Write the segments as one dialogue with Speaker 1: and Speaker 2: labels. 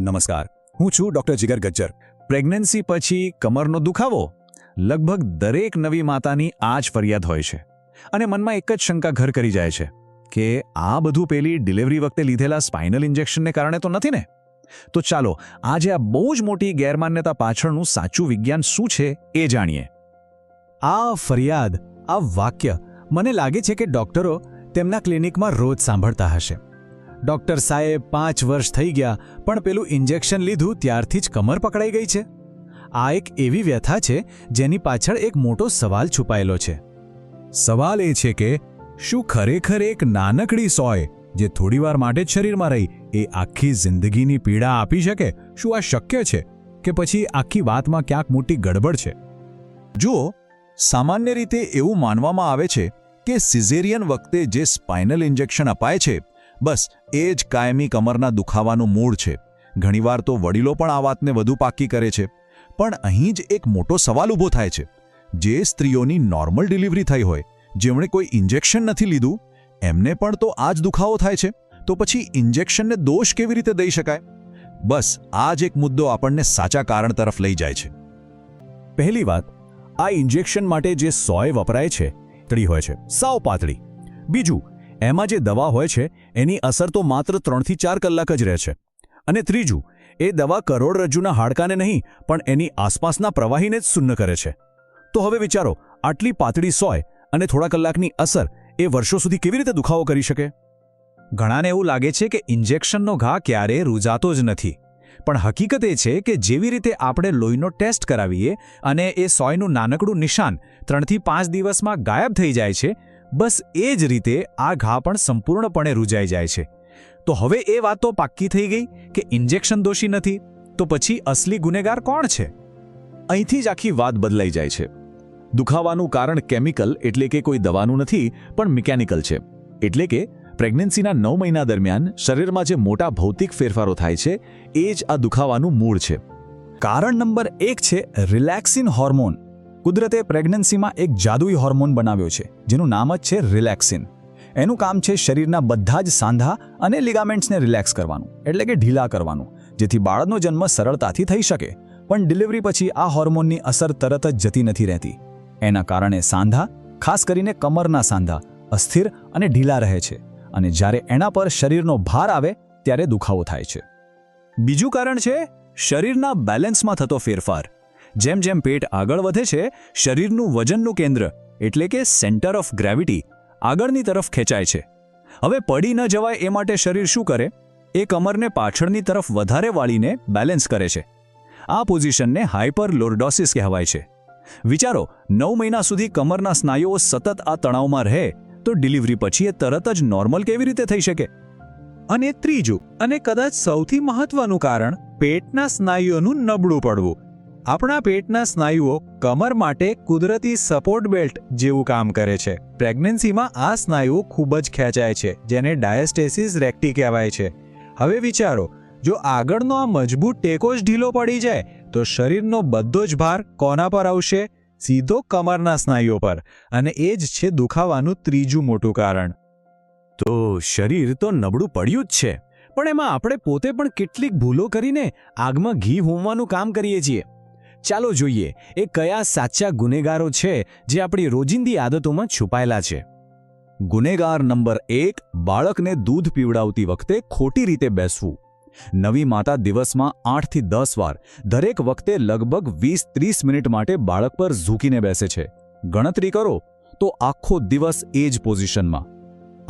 Speaker 1: નમસ્કાર. હું છું ડોક્ટર જીગર ગજ્જર. પ્રેગ્નન્સી પછી કમરનો દુખાવો લગભગ દરેક નવી માતાની આ જ ફરિયાદ હોય છે અને મનમાં એક જ શંકા ઘર કરી જાય છે કે આ બધું પેલી ડિલિવરી વખતે લીધેલા સ્પાઇનલ ઇન્જેક્શનને કારણે તો નથી ને? તો ચાલો, આજે આ બહુ જ મોટી ગેરમાન્યતા પાછળનું સાચું વિજ્ઞાન શું છે એ જાણીએ.
Speaker 2: આ ફરિયાદ, આ વાક્ય મને લાગે છે કે ડોક્ટરો તેમના ક્લિનિકમાં રોજ સાંભળતા હશે. ડોક્ટર સાહેબ પાંચ વર્ષ થઈ ગયા, પણ પેલું ઇન્જેક્શન લીધું ત્યારથી જ કમર પકડાઈ ગઈ છે. આ એક એવી વ્યથા છે, જેની પાછળ એક મોટો સવાલ છુપાયેલો છે.
Speaker 3: સવાલ એ છે કે, શું ખરેખર એક નાનકડી સોય, જે થોડીવાર માટે જ શરીરમાં રહી, એ આખી જિંદગીની પીડા આપી શકે? શું આ શક્ય છે? કે પછી આખી વાતમાં ક્યાંક મોટી ગડબડ છે?
Speaker 1: જુઓ, સામાન્ય રીતે એવું માનવામાં આવે છે કે સિઝેરિયન વખતે જે સ્પાઇનલ ઇન્જેક્શન અપાય છે બસ, એ જ કાયમી કમરના દુખાવાનું મૂળ છે. ઘણીવાર તો વડીલો પણ આ વાતને વધુ પાકી કરે છે. પણ અહીં જ એક મોટો સવાલ ઊભો થાય છે. જે સ્ત્રીઓની નોર્મલ ડિલિવરી થઈ હોય, જેમણે કોઈ ઇન્જેક્શન નથી લીધું, એમને પણ તો આ જ દુખાવો થાય છે. તો પછી ઇન્જેક્શનને દોષ કેવી રીતે દઈ શકાય? બસ, આ જ એક મુદ્દો આપણને સાચા કારણ તરફ લઈ જાય છે.
Speaker 3: પહેલી વાત, આ ઇન્જેક્શન માટે જે સોય વપરાય છે તળી હોય છે, સાવ પાતળી. બીજું એમાં જે દવા હોય છે, એની અસર તો માત્ર ત્રણથી ચાર કલાક જ રહે છે. અને ત્રીજું, એ દવા કરોડરજ્જુના હાડકાને નહીં, પણ એની આસપાસના પ્રવાહીને જ શૂન્ય કરે છે. તો હવે વિચારો, આટલી પાતળી સોય અને થોડા કલાકની અસર એ વર્ષો સુધી કેવી રીતે દુખાવો કરી શકે?
Speaker 2: ઘણાને એવું લાગે છે કે ઇન્જેક્શનનો ઘા ક્યારેય રૂજાતો જ નથી. પણ હકીકત એ છે કે જેવી રીતે આપણે લોહીનો ટેસ્ટ કરાવીએ અને એ સોયનું નાનકડું નિશાન ત્રણથી પાંચ દિવસમાં ગાયબ થઈ જાય છે બસ એ જ રીતે આ ઘા પણ સંપૂર્ણપણે રૂજાઈ જાય છે. તો હવે એ વાત તો પાક્કી થઈ ગઈ કે ઇન્જેક્શન દોષી નથી, તો પછી અસલી ગુનેગાર કોણ છે?
Speaker 1: અહીંથી જ આખી વાત બદલાઈ જાય છે. દુખાવાનું કારણ કેમિકલ એટલે કે કોઈ દવાનું નથી, પણ મિકેનિકલ છે. એટલે કે પ્રેગ્નન્સીના નવ મહિના દરમિયાન શરીરમાં જે મોટા ભૌતિક ફેરફારો થાય છે, એ જ આ દુખાવાનું મૂળ છે.
Speaker 2: કારણ નંબર એક છે રિલેક્સિન હોર્મોન. કુદરતે પ્રેગ્નન્સીમાં એક જાદુઈ હોર્મોન બનાવ્યો છે, જેનું નામ જ છે રિલેક્સિન. એનું કામ છે શરીરના બધા જ સાંધા અને લિગામેન્ટ્સને રિલેક્સ કરવાનું, એટલે કે ઢીલા કરવાનું, જેથી બાળકનો જન્મ સરળતાથી થઈ શકે. પણ ડિલિવરી પછી આ હોર્મોનની અસર તરત જ જતી નથી રહેતી. એના કારણે સાંધા, ખાસ કરીને કમરના સાંધા, અસ્થિર અને ઢીલા રહે છે અને જ્યારે એના પર શરીરનો ભાર આવે, ત્યારે દુખાવો થાય છે. બીજું કારણ છે, શરીરના બેલેન્સમાં થતો ફેરફાર. જેમ જેમ પેટ આગળ વધે છે, શરીરનું વજનનું કેન્દ્ર, એટલે કે સેન્ટર ઓફ ગ્રેવિટી આગળની તરફ ખેંચાય છે. હવે પડી ન જવાય એ માટે શરીર શું કરે? એ કમરને પાછળની તરફ વધારે વાળીને બેલેન્સ કરે છે. આ પોઝિશનને હાઇપર લોરડોસિસ કહેવાય છે. વિચારો, નવ મહિના સુધી કમરના સ્નાયુઓ સતત આ તણાવમાં રહે, તો ડિલિવરી પછી એ તરત જ નોર્મલ કેવી રીતે થઈ શકે? અને ત્રીજું, અને કદાચ સૌથી મહત્વનું કારણ, પેટના સ્નાયુઓનું નબળું પડવું. આપણા પેટના સ્નાયુઓ કમર માટે કુદરતી સપોર્ટ બેલ્ટ જેવું કામ કરે છે. પ્રેગ્નન્સીમાં આ સ્નાયુઓ ખૂબ જ ખેંચાય છે, જેને ડાયસ્ટેસિસ રેક્ટી કહેવાય છે. હવે વિચારો, જો આગળનો આ મજબૂત ટેકો જ ઢીલો પડી જાય, તો શરીરનો બધો જ ભાર કોના પર આવશે? સીધો કમરના સ્નાયુઓ પર. અને એ જ છે દુખાવાનું ત્રીજું મોટું કારણ.
Speaker 3: તો શરીર તો નબળું પડ્યું જ છે, પણ એમાં આપણે પોતે પણ કેટલીક ભૂલો કરીને આગમાં ઘી હોમવાનું કામ કરીએ છીએ. ચાલો જોઈએ એ કયા સાચા ગુનેગારો છે જે આપણી રોજિંદી આદતોમાં છુપાયેલા છે.
Speaker 1: ગુનેગાર નંબર એક, બાળકને દૂધ પીવડાવતી વખતે ખોટી રીતે બેસવું. નવી માતા દિવસમાં આઠથી દસ વાર, દરેક વખતે લગભગ વીસ ત્રીસ મિનિટ માટે બાળક પર ઝૂકીને બેસે છે. ગણતરી કરો, તો આખો દિવસ એ જ પોઝિશનમાં.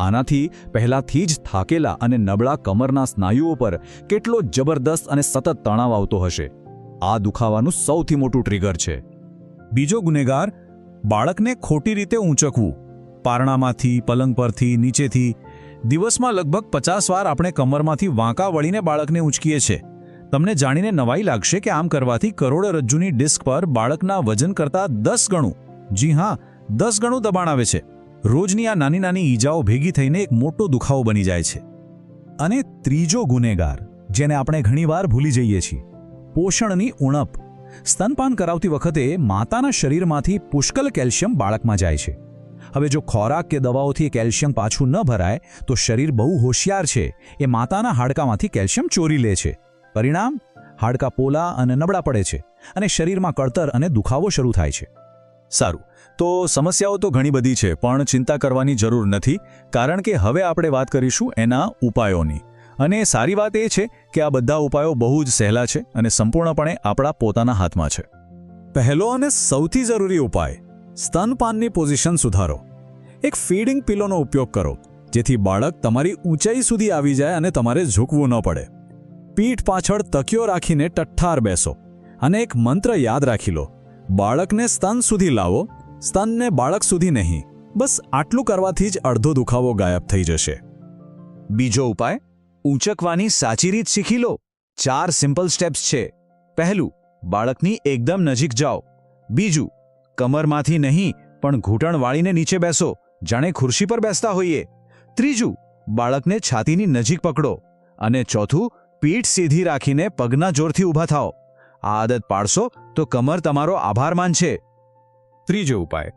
Speaker 1: આનાથી પહેલાથી જ થાકેલા અને નબળા કમરના સ્નાયુઓ પર કેટલો જબરદસ્ત અને સતત તણાવ આવતો હશે. આ દુખાવાનું સૌથી મોટું ટ્રિગર છે.
Speaker 3: બીજો ગુનેગાર બાળકને ખોટી રીતે ઊંચકવું. પારણામાંથી, પલંગ પરથી, નીચેથી. દિવસમાં લગભગ પચાસ વાર આપણે કમરમાંથી વાંકા વળીને બાળકને ઊંચકીએ છીએ. તમને જાણીને નવાઈ લાગશે કે આમ કરવાથી કરોડરજ્જુની ડિસ્ક પર બાળકના વજન કરતાં દસ ગણું, જી હા, દસ ગણું દબાણ આવે છે. રોજની આ નાની નાની ઈજાઓ ભેગી થઈને એક મોટો દુખાવો બની જાય છે. અને ત્રીજો ગુનેગાર, જેને આપણે ઘણીવાર ભૂલી જઈએ છીએ. પોષણની ઉણપ. સ્તનપાન કરાવતી વખતે માતાના શરીરમાંથી પુષ્કળ કેલ્શિયમ બાળકમાં જાય છે. હવે જો ખોરાક કે દવાઓથી કેલ્શિયમ પાછું ન ભરાય, તો શરીર બહુ હોશિયાર છે. એ માતાના હાડકામાંથી કેલ્શિયમ ચોરી લે છે. પરિણામ, હાડકાં પોલા અને નબળા પડે છે અને શરીરમાં કળતર અને દુખાવો શરૂ થાય છે.
Speaker 2: સારું, તો સમસ્યાઓ તો ઘણી બધી છે, પણ ચિંતા કરવાની જરૂર નથી, કારણ કે હવે આપણે વાત કરીશું એના ઉપાયોની. અને સારી વાત એ છે કે આ બધા ઉપાયો બહુ જ સહેલા છે અને સંપૂર્ણપણે આપણા પોતાના હાથમાં છે. પહેલો અને સૌથી જરૂરી ઉપાય સ્તનપાનની પોઝિશન સુધારો. એક ફીડિંગ પિલોનો ઉપયોગ કરો, જેથી બાળક તમારી ઊંચાઈ સુધી આવી જાય અને તમારે ઝૂકવું ન પડે. પીઠ પાછળ તકિયો રાખીને ટઠ્ઠાર બેસો અને એક મંત્ર યાદ રાખી લો, બાળકને સ્તન સુધી લાવો, સ્તનને બાળક સુધી નહીં. બસ આટલું કરવાથી જ અડધો દુખાવો ગાયબ થઈ જશે.
Speaker 1: બીજો ઉપાય ઊંચકવાની સાચી રીત શીખી લો. ચાર સિમ્પલ સ્ટેપ્સ છે. પહેલું, બાળકની એકદમ નજીક જાઓ. બીજું, કમરમાંથી નહીં, પણ ઘૂંટણ વાળીને નીચે બેસો, જાણે ખુરશી પર બેસતા હોઈએ. ત્રીજું, બાળકને છાતીની નજીક પકડો. અને ચોથું, પીઠ સીધી રાખીને પગના જોરથી ઊભા થાઓ. આ આદત પાડશો તો કમર તમારો આભાર માનશે.
Speaker 2: ત્રીજો ઉપાય,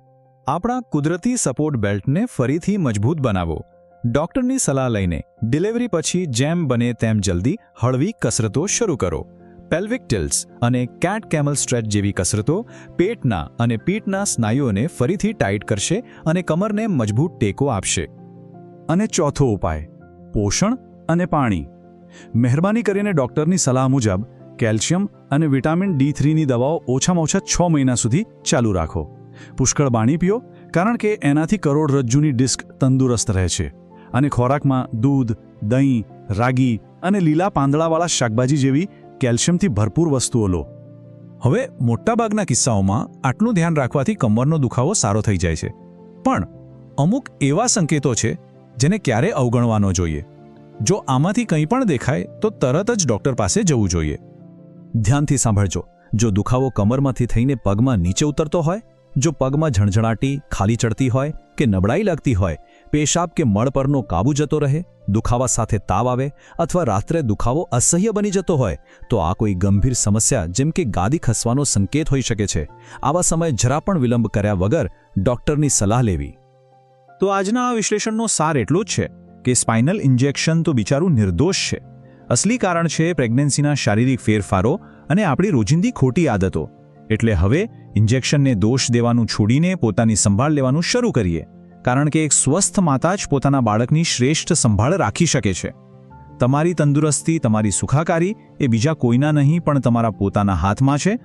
Speaker 2: આપણા કુદરતી સપોર્ટ બેલ્ટને ફરીથી મજબૂત બનાવો. ડોક્ટરની સલાહ લઈને ડિલિવરી પછી જેમ બને તેમ જલ્દી હળવી કસરતો શરૂ કરો. પેલ્વિક ટિલ્સ અને કેટ કેમલ સ્ટ્રેચ જેવી કસરતો પેટના અને પીઠના સ્નાયુઓને ફરીથી ટાઈટ કરશે અને કમરને મજબૂત ટેકો આપશે. અને ચોથો ઉપાય, પોષણ અને પાણી. મહેરબાની કરીને ડોક્ટરની સલાહ મુજબ કેલ્શિયમ અને વિટામિન ડી થ્રીની દવાઓ ઓછામાં ઓછા છ મહિના સુધી ચાલુ રાખો. પુષ્કળ પાણી પીઓ, કારણ કે એનાથી કરોડરજ્જુની ડિસ્ક તંદુરસ્ત રહે છે. અને ખોરાકમાં દૂધ, દહીં, રાગી અને લીલા પાંદડાવાળા શાકભાજી જેવી કેલ્શિયમથી ભરપૂર વસ્તુઓ લો.
Speaker 3: હવે મોટાભાગના કિસ્સાઓમાં આટલું ધ્યાન રાખવાથી કમરનો દુખાવો સારો થઈ જાય છે. પણ અમુક એવા સંકેતો છે જેને ક્યારે અવગણવાનો જોઈએ. જો આમાંથી કંઈ પણ દેખાય તો તરત જ ડૉક્ટર પાસે જવું જોઈએ.
Speaker 2: ધ્યાનથી સાંભળજો, જો દુખાવો કમરમાંથી થઈને પગમાં નીચે ઉતરતો હોય, જો પગમાં ઝણઝણાટી, ખાલી ચડતી હોય કે નબળાઈ લાગતી હોય, પેશાબ કે મળ પરનો કાબુ જતો રહે, દુખાવા સાથે તાવ આવે અથવા રાત્રે દુખાવો અસહ્ય બની જતો હોય, તો આ કોઈ ગંભીર સમસ્યા જેમ કે ગાદી ખસવાનો સંકેત હોઈ શકે છે. આવા સમયે જરા પણ વિલંબ કર્યા વગર ડોક્ટરની સલાહ લેવી.
Speaker 3: તો આજના આ વિશ્લેષણનો સાર એટલો જ છે કે સ્પાઇનલ ઇન્જેક્શન તો બિચારું નિર્દોષ છે. અસલી કારણ છે પ્રેગ્નન્સીના શારીરિક ફેરફારો અને આપણી રોજિંદી ખોટી આદતો. એટલે હવે ઇન્જેક્શનને દોષ દેવાનું છોડીને પોતાની સંભાળ લેવાનું શરૂ કરીએ. કારણ કે એક સ્વસ્થ માતા જ પોતાના બાળકની શ્રેષ્ઠ સંભાળ રાખી શકે છે. તમારી તંદુરસ્તી, તમારી સુખાકારી એ બીજા કોઈના નહીં, પણ તમારા પોતાના હાથમાં છે.